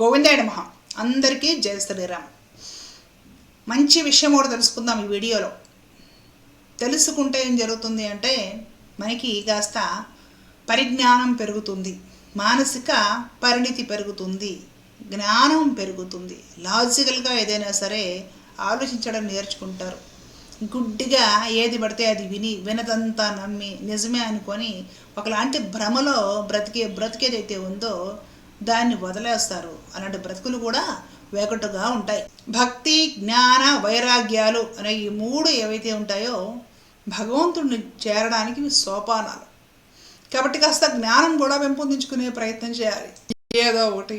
గోవిందాయుడు మహా అందరికీ జయ శ్రీరామ్. మంచి విషయం కూడా తెలుసుకుందాం ఈ వీడియోలో. తెలుసుకుంటే ఏం జరుగుతుంది అంటే మనకి కాస్త పరిజ్ఞానం పెరుగుతుంది మానసిక పరిణితి పెరుగుతుంది జ్ఞానం పెరుగుతుంది. లాజికల్గా ఏదైనా సరే ఆలోచించడం నేర్చుకుంటారు. గుడ్డిగా ఏది పడితే అది విని వినదంతా నమ్మి నిజమే అనుకొని ఒకలాంటి భ్రమలో బ్రతికే బ్రతికేదైతే ఉందో దాన్ని వదిలేస్తారు. అలాంటి బ్రతుకులు కూడా వేకట్టుగా ఉంటాయి. భక్తి జ్ఞాన వైరాగ్యాలు అనే ఈ మూడు ఏవైతే ఉంటాయో భగవంతుడిని చేరడానికి సోపానాలు. కాబట్టి కాస్త జ్ఞానం కూడా పెంపొందించుకునే ప్రయత్నం చేయాలి. ఏదో ఒకటి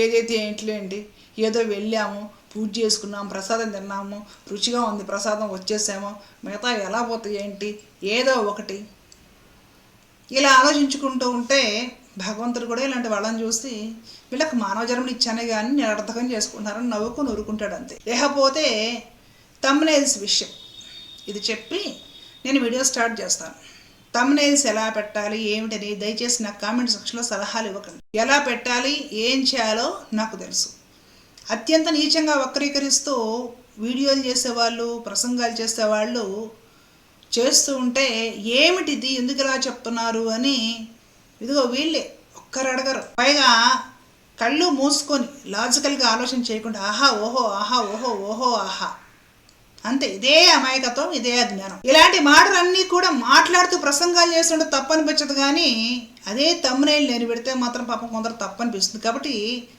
ఏదైతే ఏంటిలేండి ఏదో వెళ్ళాము పూజ చేసుకున్నాం ప్రసాదం తిన్నాము రుచిగా ఉంది ప్రసాదం వచ్చేసాము మిగతా ఎలా పోతాయి ఏంటి ఏదో ఒకటి. ఇలా ఆలోచించుకుంటూ ఉంటే భగవంతుడు కూడా ఇలాంటి వాళ్ళని చూసి వీళ్ళకి మానవ జన్మని ఇచ్చానే కానీ నిరర్థకం చేసుకుంటున్నారని నవ్వుకొని ఊరుకుంటాడు అంతే. లేకపోతే తమ్నేల్స్ విషయం. ఇది చెప్పి నేను వీడియో స్టార్ట్ చేస్తాను. తమ్నేల్స్ ఎలా పెట్టాలి ఏమిటని దయచేసి నాకు కామెంట్ సెక్షన్లో సలహాలు ఇవ్వకండి. ఎలా పెట్టాలి ఏం చేయాలో నాకు తెలుసు. అత్యంత నీచంగా వక్రీకరిస్తూ వీడియోలు చేసేవాళ్ళు ప్రసంగాలు చేసేవాళ్ళు చేస్తూ ఉంటే ఏమిటిది ఎందుకు ఇలా చెప్తున్నారు అని ఇదిగో వీళ్ళే. ఒక్కరు అడగరు. పైగా కళ్ళు మూసుకొని లాజికల్గా ఆలోచన చేయకుండా ఆహా ఓహో ఆహా ఓహో ఓహో ఆహా. అంతే ఇదే అమాయకత్వం ఇదే అజ్ఞానం. ఇలాంటి మాటలన్నీ కూడా మాట్లాడుతూ ప్రసంగాలు చేస్తుంటే తప్పనిపించదు కానీ అదే తమ్మునేలు నేను పెడితే మాత్రం పాపం కొందరు తప్పనిపిస్తుంది. కాబట్టి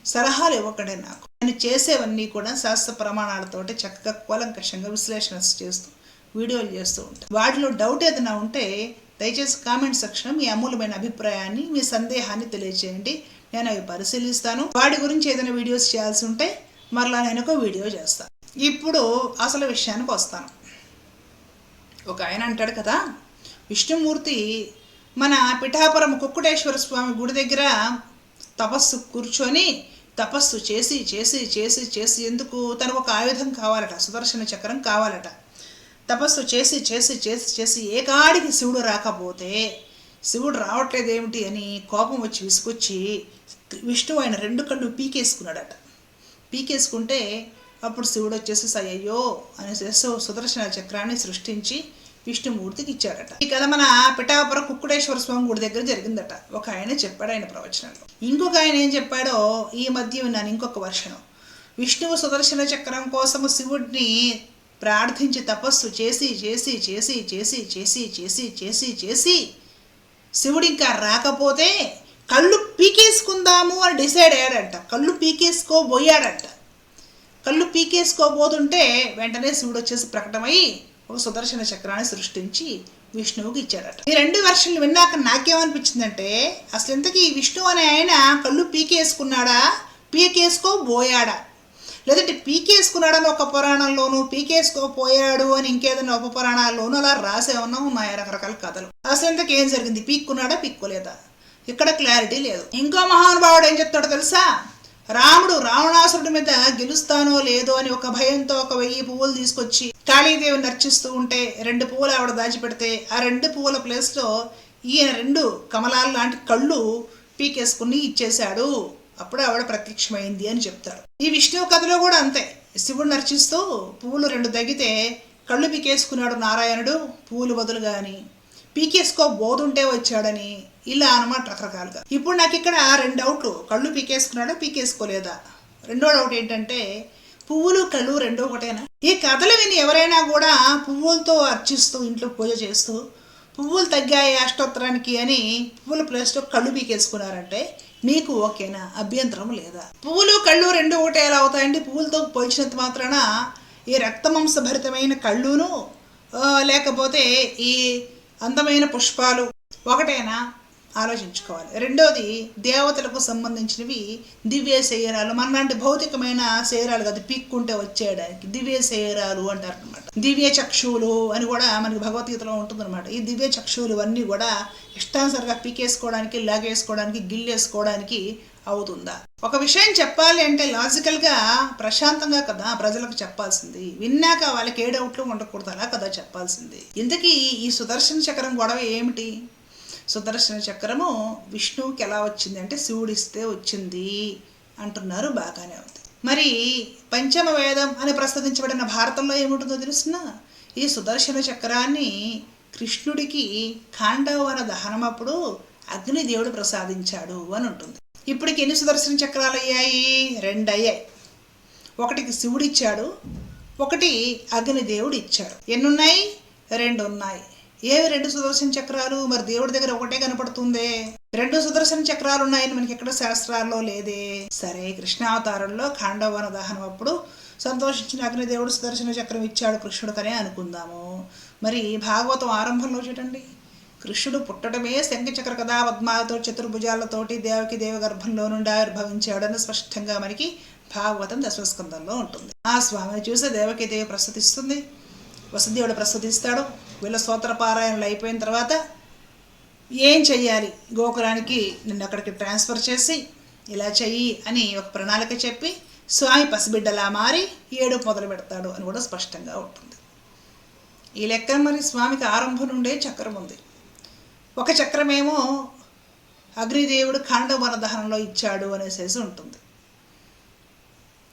సలహాలు ఇవ్వకండి నాకు. నేను చేసేవన్నీ కూడా శాస్త్ర ప్రమాణాలతోటి చక్కగా కూలంకషంగా విశ్లేషణ చేస్తూ వీడియోలు చేస్తూ ఉంటాను వాటిలో డౌట్ ఏదైనా ఉంటే దయచేసి కామెంట్ సెక్షన్ మీ అమూల్యమైన అభిప్రాయాన్ని మీ సందేహాన్ని తెలియజేయండి. నేను అవి పరిశీలిస్తాను. వాటి గురించి ఏదైనా వీడియోస్ చేయాల్సి ఉంటే మరలా నేను ఒక వీడియో చేస్తాను ఇప్పుడు అసలు విషయానికి వస్తాను. ఒక ఆయన అంటాడు కదా విష్ణుమూర్తి మన పిఠాపురం కుక్కుటేశ్వర స్వామి గుడి దగ్గర తపస్సు కూర్చొని తపస్సు చేసి చేసి చేసి చేసి ఎందుకు? తనకు ఒక ఆయుధం కావాలట సుదర్శన చక్రం కావాలట. తపస్సు చేసి చేసి చేసి చేసి ఏకాడికి శివుడు రాకపోతే శివుడు రావట్లేదు ఏమిటి అని కోపం వచ్చి విసుకొచ్చి విష్ణువు ఆయన రెండు కళ్ళు పీకేసుకున్నాడట. పీకేసుకుంటే అప్పుడు శివుడు వచ్చేసి అయ్యో అని సుదర్శన చక్రాన్ని సృష్టించి విష్ణుమూర్తికి ఇచ్చాడట. ఈ కథ మన పిఠాపురం కుక్కుడేశ్వర స్వామి గుడి దగ్గర జరిగిందట. ఒక ఆయన చెప్పాడు ఆయన ప్రవచనంలో. ఇంకొక ఆయన ఏం చెప్పాడో ఈ మధ్య విన్నాను ఇంకొక వర్షం విష్ణువు సుదర్శన చక్రం కోసం శివుడిని ప్రార్థించి తపస్సు చేసి చేసి చేసి చేసి చేసి చేసి చేసి చేసి శివుడు ఇంకా రాకపోతే కళ్ళు పీకేసుకుందాము అని డిసైడ్ అయ్యాడంట. కళ్ళు పీకేసుకోబోయాడంట. కళ్ళు పీకేసుకోబోతుంటే వెంటనే శివుడు వచ్చేసి ప్రకటమై ఒక సుదర్శన చక్రాన్ని సృష్టించి విష్ణువుకి ఇచ్చాడట. ఈ రెండు వర్షన్లు విన్నాక నాకేమనిపించిందంటే అసలు ఇంతకీ విష్ణు విష్ణువు అనే ఆయన కళ్ళు పీకేసుకున్నాడా? పీకేసుకోబోయాడా? లేదంటే పీకేసుకున్నాడని ఒక పురాణంలోను పీకేసుకోపోయాడు అని ఇంకేదైనా ఒక పురాణాల్లోనూ అలా రాసే ఉన్నా ఉన్నాయి? రకరకాల కథలు. అసలు ఇంతకు ఏం జరిగింది? పీక్కున్నాడా పీక్కోలేదా? ఇక్కడ క్లారిటీ లేదు. ఇంకో మహానుభావుడు ఏం చెప్తాడో తెలుసా? రాముడు రావణాసురుడి మీద గెలుస్తానో లేదో అని ఒక భయంతో ఒక వెయ్యి పువ్వులు తీసుకొచ్చి కాళీదేవిని నర్చిస్తూ ఉంటే రెండు పువ్వులు ఆవిడ దాచిపెడితే ఆ రెండు పువ్వుల ప్లేస్లో ఈయన రెండు కమలాలు లాంటి కళ్ళు పీకేసుకుని ఇచ్చేశాడు. అప్పుడు ఆవిడ ప్రత్యక్షమైంది అని చెప్తారు. ఈ విష్ణువు కథలో కూడా అంతే. శివుడు నర్చిస్తూ పువ్వులు రెండు తగ్గితే కళ్ళు పీకేసుకున్నాడు నారాయణుడు పువ్వులు బదులుగాని పీకేసుకో బోధుంటే వచ్చాడని. ఇలా అనమాట రకరకాలుగా. ఇప్పుడు నాకు ఇక్కడ రెండు డౌట్లు కళ్ళు పీకేసుకున్నాడా పీకేసుకోలేదా? రెండో డౌట్ ఏంటంటే పువ్వులు కళ్ళు రెండో ఒకటేనా? ఈ కథలు విని ఎవరైనా కూడా పువ్వులతో అర్చిస్తూ ఇంట్లో పూజ చేస్తూ పువ్వులు తగ్గాయి అష్టోత్తరానికి అని పువ్వుల ప్లేస్లో కళ్ళు పీకేసుకున్నారంటే మీకు ఓకేనా? అభ్యంతరం లేదా? పువ్వులు కళ్ళు రెండు ఒకటే ఎలా అవుతాయండి? పువ్వులతో పోల్చినంత మాత్రాన ఈ రక్తమాంసభరితమైన కళ్ళును లేకపోతే ఈ అందమైన పుష్పాలు ఒకటేనా? ఆలోచించుకోవాలి. రెండోది దేవతలకు సంబంధించినవి దివ్య శరీరాలు మనలాంటి భౌతికమైన శరీరాలు కాదు పీక్కుంటే వచ్చేయడానికి. దివ్య శరీరాలు అంటారు అనమాట దివ్య చక్షువులు అని కూడా మనకి భగవద్గీతలో ఉంటుందన్నమాట. ఈ దివ్య చక్షువులు అన్నీ కూడా ఇష్టానుసరిగా పీకేసుకోవడానికి లాగేసుకోవడానికి గిల్లేసుకోవడానికి అవుతుందా? ఒక విషయం చెప్పాలి అంటే లాజికల్గా ప్రశాంతంగా కదా ప్రజలకు చెప్పాల్సింది. విన్నాక వాళ్ళకి ఏ డౌట్లు ఉండకూడదు అలా కదా చెప్పాల్సింది. ఇంతకీ ఈ సుదర్శన చక్రం గొడవ ఏమిటి? సుదర్శన చక్రము విష్ణువుకి ఎలా వచ్చింది అంటే శివుడిస్తే వచ్చింది అంటున్నారు బాగానే ఉంది మరి పంచమ వేదం అని ప్రస్తుతించబడిన భారతంలో ఏముంటుందో తెలుసిన? ఈ సుదర్శన చక్రాన్ని కృష్ణుడికి ఖాండవన దహనమప్పుడు అగ్నిదేవుడు ప్రసాదించాడు అని ఉంటుంది. ఇప్పటికి ఎన్ని సుదర్శన చక్రాలు అయ్యాయి? రెండు అయ్యాయి ఒకటికి శివుడిచ్చాడు ఒకటి అగ్నిదేవుడు ఇచ్చాడు ఎన్నున్నాయి? రెండు ఉన్నాయి ఏవి రెండు సుదర్శన చక్రాలు? మరి దేవుడి దగ్గర ఒకటే కనపడుతుందే. రెండు సుదర్శన చక్రాలు ఉన్నాయని మనకి ఎక్కడ శాస్త్రాల్లో లేదే. సరే కృష్ణావతారంలో ఖాండవన దహనం అప్పుడు సంతోషించిన అగ్నిదేవుడు సుదర్శన చక్రం ఇచ్చాడు కృష్ణుడికనే అనుకుందాము. మరి భాగవతం ఆరంభంలో చూడండి. కృష్ణుడు పుట్టడమే శంఖచక్ర కదా పద్మాలతో చతుర్భుజాలతోటి దేవకి దేవ గర్భంలో నుండి ఆవిర్భవించాడని స్పష్టంగా మనకి భాగవతం దశమస్కందంలో ఉంటుంది. ఆ స్వామిని చూసి దేవకి దేవి ప్రస్తుతిస్తుంది వసుదేవుడు ప్రస్తుతిస్తాడు వీళ్ళ స్తోత్ర పారాయణలు అయిపోయిన తర్వాత ఏం చెయ్యాలి? గోకులానికి నిన్ను అక్కడికి ట్రాన్స్ఫర్ చేసి ఇలా చెయ్యి అని ఒక ప్రణాళిక చెప్పి స్వామి పసిబిడ్డలా మారి ఏడు మొదలు పెడతాడు అని కూడా స్పష్టంగా ఉంటుంది. ఈ లెక్క మరి స్వామికి ఆరంభం నుండే చక్రం ఉంది. ఒక చక్రమేమో అగ్నిదేవుడు ఖాండవన దహనంలో ఇచ్చాడు అనేసేసి ఉంటుంది.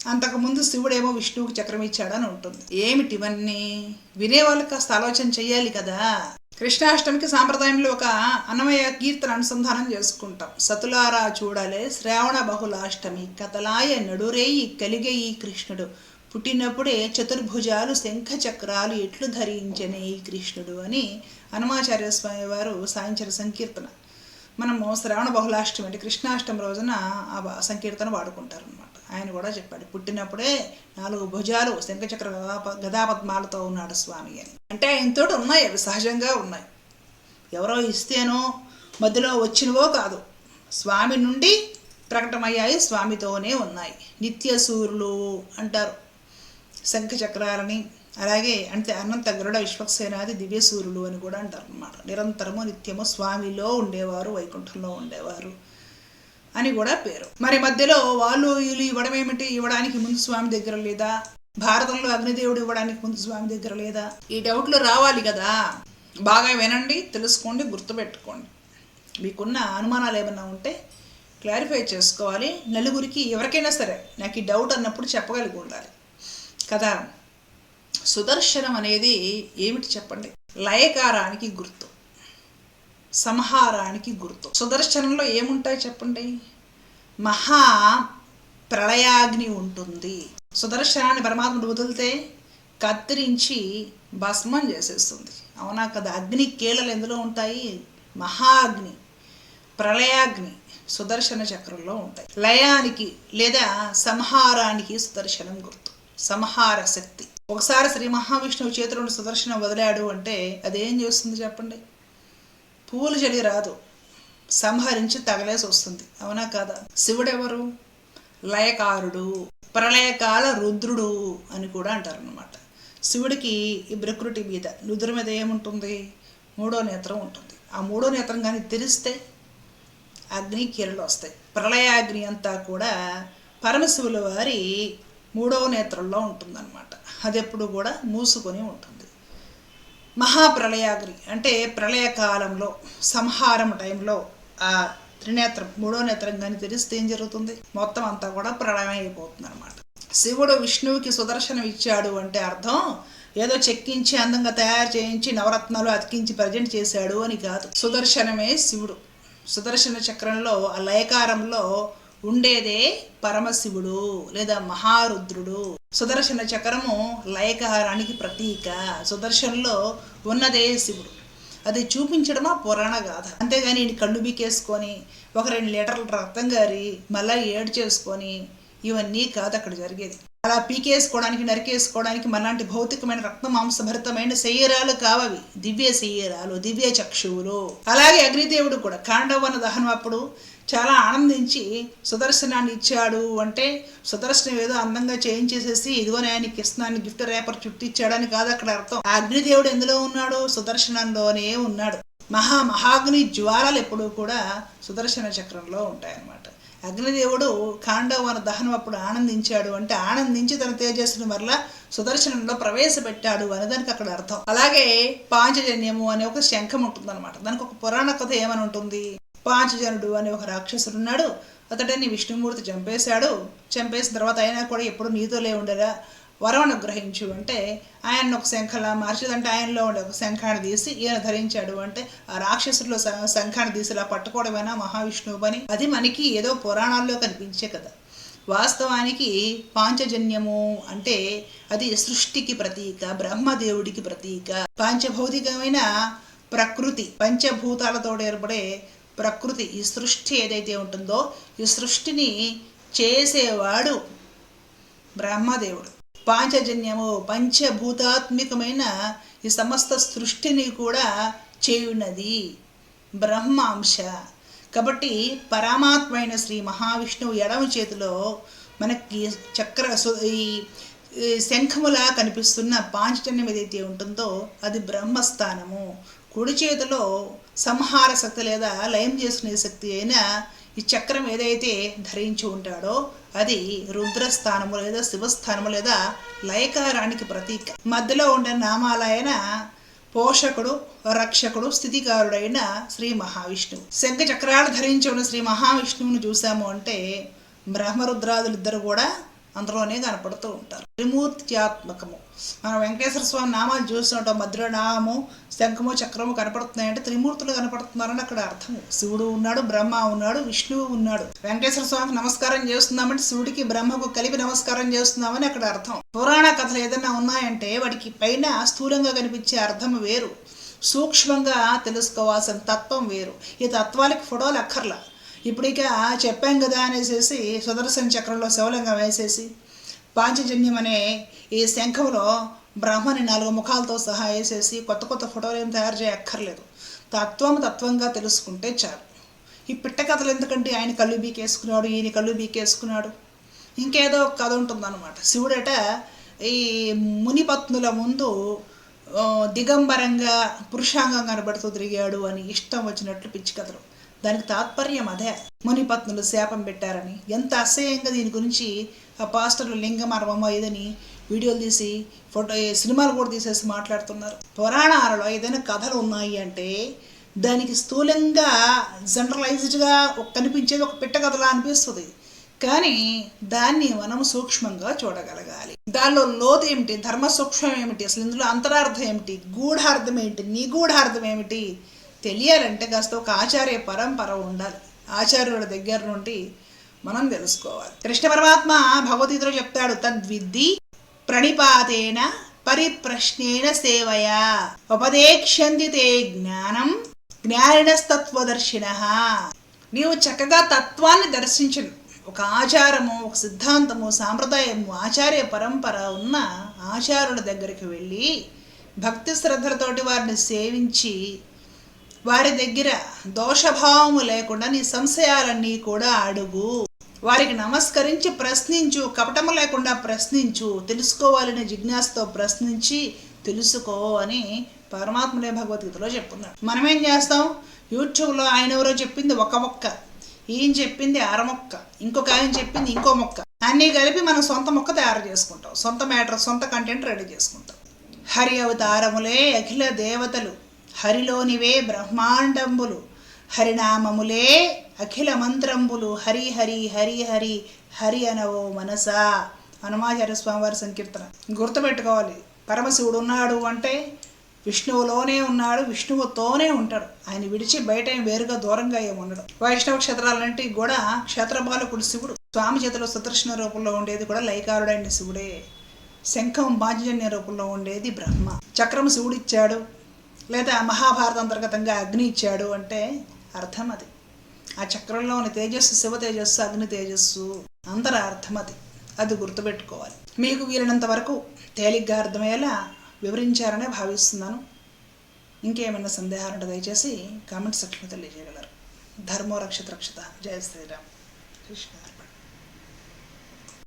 అంతకుముందు శివుడేమో విష్ణువుకి చక్రం ఇచ్చాడని ఉంటుంది. ఏమిటి ఇవన్నీ? వినేవాళ్ళకి కాస్త ఆలోచన చెయ్యాలి కదా. కృష్ణాష్టమికి సాంప్రదాయంలో ఒక అన్నమయ కీర్తన అనుసంధానం చేసుకుంటాం. సతులారా చూడాలే శ్రావణ బహుళాష్టమి కథలాయ నడురేయి కలిగే ఈ కృష్ణుడు. పుట్టినప్పుడే చతుర్భుజాలు శంఖ చక్రాలు ఎట్లు ధరించనే ఈ కృష్ణుడు అని హనుమాచార్య స్వామి వారు సాయించిన సంకీర్తన. మనము శ్రావణ బహుళాష్టమి అంటే కృష్ణాష్టమి రోజున ఆ సంకీర్తన వాడుకుంటారు ఆయన కూడా చెప్పాడు పుట్టినప్పుడే నాలుగు భుజాలు శంఖచక్ర గదాప గదాపద్మాలతో ఉన్నాడు స్వామి అని. అంటే ఆయనతోటి ఉన్నాయి అవి సహజంగా ఉన్నాయి. ఎవరో ఇస్తేనో మధ్యలో వచ్చినవో కాదు. స్వామి నుండి ప్రకటమయ్యాయి స్వామితోనే ఉన్నాయి. నిత్య సూర్యులు అంటారు శంఖచక్రాలని. అలాగే అంటే అనంత గరుడ విశ్వక్సేనాది దివ్య సూర్యులు అని కూడా అంటారు అన్నమాట నిరంతరము నిత్యము స్వామిలో ఉండేవారు వైకుంఠంలో ఉండేవారు. అని కూడా పేరు. మరి మధ్యలో వాళ్ళు వీళ్ళు ఇవ్వడం ఏమిటి? ఇవ్వడానికి ముందు స్వామి దగ్గర లేదా? భారతంలో అగ్నిదేవుడు ఇవ్వడానికి ముందు స్వామి దగ్గర లేదా? ఈ డౌట్లు రావాలి కదా. బాగా వినండి తెలుసుకోండి గుర్తుపెట్టుకోండి. మీకున్న అనుమానాలు ఏమైనా ఉంటే క్లారిఫై చేసుకోవాలి. నలుగురికి ఎవరికైనా సరే నాకు ఈ డౌట్ అన్నప్పుడు చెప్పగలిగి ఉండాలి. కదా. సుదర్శనం అనేది ఏమిటి చెప్పండి? లయకారానికి గుర్తు. సంహారానికి గుర్తు. సుదర్శనంలో ఏముంటాయి చెప్పండి? మహా ప్రళయాగ్ని ఉంటుంది. సుదర్శనాన్ని పరమాత్ముడు వదిలితే కత్తిరించి భస్మం చేసేస్తుంది. అవునా కదా? అగ్ని కీలలు ఎందులో ఉంటాయి? మహాగ్ని ప్రళయాగ్ని సుదర్శన చక్రంలో ఉంటాయి. లయానికి లేదా సంహారానికి సుదర్శనం గుర్తు. సంహార శక్తి. ఒకసారి శ్రీ మహావిష్ణువు చేతిలో సుదర్శనం వదిలాడు అంటే అదేం చేస్తుంది చెప్పండి? పూలు చెడి రాదు. సంహరించి తగలేసి వస్తుంది. అవునా కాదా? శివుడెవరు? లయకారుడు. ప్రళయకాల రుద్రుడు అని కూడా అంటారు అనమాట శివుడికి ఈ ప్రకృతి మీద రుద్రు మీద ఏముంటుంది? మూడో నేత్రం ఉంటుంది. ఆ మూడో నేత్రం కానీ తెరిస్తే అగ్ని కీరలు వస్తాయి. ప్రళయాగ్ని అంతా కూడా పరమశివుల వారి మూడవ నేత్రంలో ఉంటుందన్నమాట. అది ఎప్పుడు కూడా మూసుకొని ఉంటుంది. మహాప్రళయాగ్ని అంటే ప్రళయకాలంలో సంహారం టైంలో ఆ త్రినేత్రం మూడో నేత్రం కానీ తెరిస్తే ఏం జరుగుతుంది? మొత్తం అంతా కూడా ప్రళయం అయిపోతుంది అనమాట శివుడు విష్ణువుకి సుదర్శనం ఇచ్చాడు అంటే అర్థం ఏదో చెక్కించి అందంగా తయారు చేయించి నవరత్నాలు అతికించి ప్రజెంట్ చేశాడు అని కాదు. సుదర్శనమే శివుడు. సుదర్శన చక్రంలో ఆ లయకారంలో ఉండేదే పరమశివుడు లేదా మహారుద్రుడు. సుదర్శన చక్రము లయకహారానికి ప్రతీక. సుదర్శనలో ఉన్నదే శివుడు. అది చూపించడమా పురాణ గాథ? అంతేగాని కళ్ళు బీకేసుకొని ఒక రెండు లీటర్ల రక్తం గారి మళ్ళీ ఏడు చేసుకొని ఇవన్నీ కాదు అక్కడ జరిగేది. అలా పీకేసుకోవడానికి నరికేసుకోవడానికి మనలాంటి భౌతికమైన రక్త మాంసభరితమైన శరీరాలు కావవి. దివ్య శరీరాలు దివ్య చక్షువులు. అలాగే అగ్నిదేవుడు కూడా కాండవన దహనం అప్పుడు చాలా ఆనందించి సుదర్శనాన్ని ఇచ్చాడు. అంటే సుదర్శనం ఏదో అందంగా చేయించేసేసి ఇదిగో నేను కృష్ణాన్ని గిఫ్ట్ రేపర్ చుట్టిచ్చాడని కాదు అక్కడ అర్థం. అగ్నిదేవుడు ఎందులో ఉన్నాడు? సుదర్శనంలోనే ఉన్నాడు. మహా మహాగ్ని జ్వాలలు ఎప్పుడూ కూడా సుదర్శన చక్రంలో ఉంటాయన్నమాట. అగ్నిదేవుడు ఖాండవన దహనం అప్పుడు ఆనందించాడు. అంటే ఆనందించి తన తేజస్సును మరలా సుదర్శనంలో ప్రవేశపెట్టాడు అని దానికి అక్కడ అర్థం. అలాగే పాంచజన్యము అనే ఒక శంఖం ఉంటుందన్నమాట. దానికి ఒక పురాణ కథ ఏమని ఉంటుంది? పాంచజనుడు అనే ఒక రాక్షసుడు ఉన్నాడు అతడిని విష్ణుమూర్తి చంపేశాడు. చంపేసిన తర్వాత అయినా కూడా ఎప్పుడు నీతోలే ఉండరా వరం అనుగ్రహించు అంటే ఆయన ఒక శంఖలా మార్చేదంటే ఆయనలో ఉండే ఒక శంఖాన్ని తీసి ఈయన ధరించాడు అంటే ఆ రాక్షసుల్లో శంఖాన్ని తీసి ఇలా పట్టుకోవడమైనా మహావిష్ణువు పని అది మనకి ఏదో పురాణాల్లో కనిపించే కదా వాస్తవానికి పాంచజన్యము అంటే అది సృష్టికి ప్రతీక బ్రహ్మదేవుడికి ప్రతీక. పాంచభౌతికమైన ప్రకృతి పంచభూతాలతో ఏర్పడే ప్రకృతి ఈ సృష్టి ఏదైతే ఉంటుందో ఈ సృష్టిని చేసేవాడు బ్రహ్మదేవుడు. పాంచజన్యము పంచభూతాత్మికమైన ఈ సమస్త సృష్టిని కూడా చేయున్నది బ్రహ్మాంశ. కాబట్టి పరమాత్మైన శ్రీ మహావిష్ణువు ఎడమ చేతిలో మనకి చక్ర సు- ఈ ఈ శంఖములా కనిపిస్తున్న పాంచజన్యం ఏదైతే ఉంటుందో అది బ్రహ్మస్థానము. కుడి చేతిలో సంహార శక్తి లేదా లయం చేసుకునే శక్తి అయిన ఈ చక్రం ఏదైతే ధరించి ఉంటాడో అది రుద్రస్థానము లేదా శివస్థానము లేదా లయకారానికి ప్రతీక. మధ్యలో ఉండే నామాలైన పోషకుడు రక్షకుడు స్థితికారుడైన శ్రీ మహావిష్ణువు. శంఖ చక్రాలు ధరించి ఉన్న శ్రీ మహావిష్ణువుని చూసాము అంటే బ్రహ్మరుద్రాదులు ఇద్దరు కూడా అందులోనే కనపడుతూ ఉంటారు. త్రిమూర్త్యాత్మకము. మనం వెంకటేశ్వర స్వామి నామాలు చూస్తుంటాం మధుర నామము శంఖము చక్రము కనపడుతున్నాయంటే త్రిమూర్తులు కనపడుతున్నారని అక్కడ అర్థము. శివుడు ఉన్నాడు బ్రహ్మ ఉన్నాడు విష్ణువు ఉన్నాడు. వెంకటేశ్వర స్వామికి నమస్కారం చేస్తున్నామంటే శివుడికి బ్రహ్మకు కలిపి నమస్కారం చేస్తున్నామని అక్కడ అర్థం. పురాణ కథలు ఏదైనా ఉన్నాయంటే వాటికి పైన స్థూలంగా కనిపించే అర్థం వేరు. సూక్ష్మంగా తెలుసుకోవాల్సిన తత్వం వేరు. ఈ తత్వాలకి ఫోటోలు అక్కర్లా. ఇప్పుడిక చెప్పాం కదా అనేసి సుదర్శన చక్రంలో శివలింగం వేసేసి పాంచజన్యం అనే ఈ శంఖంలో బ్రహ్మని నాలుగు ముఖాలతో సహా వేసేసి కొత్త కొత్త ఫోటోలు ఏం తయారు చేయక్కర్లేదు. తత్వం తత్వంగా తెలుసుకుంటే చాలు. ఈ పిట్ట కథలు ఎందుకంటే ఆయన కళ్ళు బీకేసుకున్నాడు ఈయన కళ్ళు బీకేసుకున్నాడు. ఇంకేదో ఒక కథ ఉంటుందన్నమాట. శివుడట ఈ మునిపత్నుల ముందు దిగంబరంగా పురుషాంగం కనబడుతూ తిరిగాడు అని ఇష్టం వచ్చినట్లు పిచ్చి కథలు. దానికి తాత్పర్యం అదే. మునిపత్నులు శాపం పెట్టారని. ఎంత అసహ్యంగా దీని గురించి ఆ పాస్టర్లు లింగమర్మమో ఏదని వీడియోలు తీసి ఫోటో సినిమాలు కూడా తీసేసి మాట్లాడుతున్నారు. పురాణాలలో ఏదైనా కథలు ఉన్నాయి అంటే దానికి స్థూలంగా జనరలైజ్డ్గా కనిపించేది ఒక పిట్ట కథలా అనిపిస్తుంది. కానీ దాన్ని మనం సూక్ష్మంగా చూడగలగాలి. దానిలో లోతు ఏమిటి? ధర్మ సూక్ష్మం ఏమిటి? అసలు ఇందులో అంతరార్థం ఏమిటి? గూఢార్థం ఏంటి నిగూఢార్థం ఏమిటి? తెలియాలంటే కాస్త ఒక ఆచార్య పరంపర ఉండాలి. ఆచార్యుల దగ్గర నుండి మనం తెలుసుకోవాలి. కృష్ణ పరమాత్మ భగవద్గీతలో చెప్తాడు తద్విద్ది ప్రణిపాతేన పరిప్రశ్నేన సేవయా. ఉపదేక్ష్యంది తే జ్ఞానం జ్ఞానిణస్తత్వదర్శిన నీవు చక్కగా తత్వాన్ని దర్శించను ఒక ఆచారము ఒక సిద్ధాంతము సాంప్రదాయము ఆచార్య పరంపర ఉన్న ఆచారుల దగ్గరికి వెళ్ళి భక్తి శ్రద్ధలతోటి వారిని సేవించి వారి దగ్గర దోషభావము లేకుండా నీ సంశయాలన్నీ కూడా అడుగు. వారికి నమస్కరించి ప్రశ్నించు కపటము లేకుండా ప్రశ్నించు తెలుసుకోవాలని జిజ్ఞాసతో ప్రశ్నించి తెలుసుకో అని పరమాత్ముడే భగవద్గీతలో చెప్పున్నాడు మనం ఏం చేస్తాం? యూట్యూబ్లో ఆయన ఎవరో చెప్పింది ఒక మొక్క ఈయన చెప్పింది అర మొక్క ఇంకొక ఆయన చెప్పింది ఇంకో మొక్క. అన్నీ కలిపి మనం సొంత మొక్క తయారు చేసుకుంటాం. సొంత మ్యాటర్ సొంత కంటెంట్ రెడీ చేసుకుంటాం. హరి అవతారములే అఖిల దేవతలు హరిలోనివే బ్రహ్మాండంబులు. హరినామములే అఖిల మంత్రంబులు హరి హరి హరి హరి హరి అనవో మనసా. హనుమాచార్య స్వామివారి సంకీర్తన. గుర్తుపెట్టుకోవాలి. పరమశివుడు ఉన్నాడు అంటే విష్ణువులోనే ఉన్నాడు విష్ణువుతోనే ఉంటాడు. ఆయన విడిచి బయట వేరుగా దూరంగా ఏమి ఉండడు. వైష్ణవ క్షేత్రాలంటే కూడా క్షేత్రపాలకుడు శివుడు. స్వామి చేతిలో సుదర్శన రూపంలో ఉండేది కూడా లైకారుడైన శివుడే. శంఖం బాంజన్య రూపంలో ఉండేది బ్రహ్మ. చక్రం శివుడిచ్చాడు. లేదా మహాభారత అంతర్గతంగా అగ్ని ఇచ్చాడు అంటే అర్థం అది ఆ చక్రంలో ఉన్న తేజస్సు శివ తేజస్సు అగ్ని తేజస్సు అంతర అర్థం అది అది గుర్తుపెట్టుకోవాలి. మీకు వీలైనంత వరకు తేలిగ్గా అర్థమయ్యేలా వివరించారనే భావిస్తున్నాను. ఇంకేమైనా సందేహాలు ఉంటే దయచేసి కామెంట్ సెక్షన్లో తెలియజేయగలరు. ధర్మో రక్షత రక్షత. జయ శ్రీరామ్. కృష్ణ.